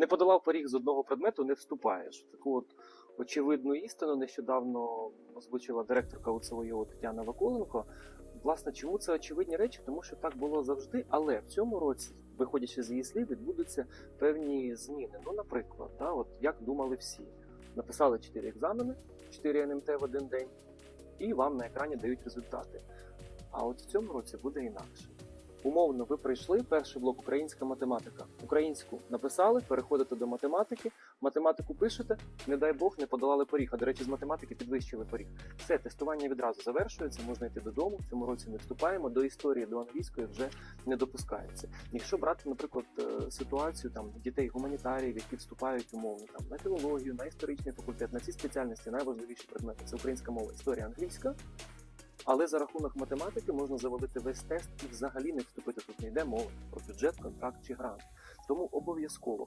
не подолав поріг з одного предмету, не вступаєш. Таку от очевидну істину нещодавно озвучила директорка УЦВО Тетяна Вакуленко. Власне, чому це очевидні речі? Тому що так було завжди, але в цьому році, виходячи з її слів, відбудуться певні зміни. Ну, наприклад, да, от як думали всі, написали 4 екзамени, 4 НМТ в один день, і вам на екрані дають результати. А от в цьому році буде інакше. Умовно, ви прийшли перший блок українська математика. Українську написали, переходите до математики, математику пишете, не дай Бог, не подолали поріг. А до речі, з математики підвищили поріг. Все, тестування відразу завершується, можна йти додому. В цьому році не вступаємо. До історії, до англійської вже не допускається. Якщо брати, наприклад, е, ситуацію там дітей гуманітаріїв, які вступають умовно там на філологію, на історичний факультет, на ці спеціальності найважливіші предмети це українська мова, історія, англійська. Але за рахунок математики можна завалити весь тест і взагалі не вступити. Тут не йде мова про бюджет, контракт чи грант. Тому обов'язково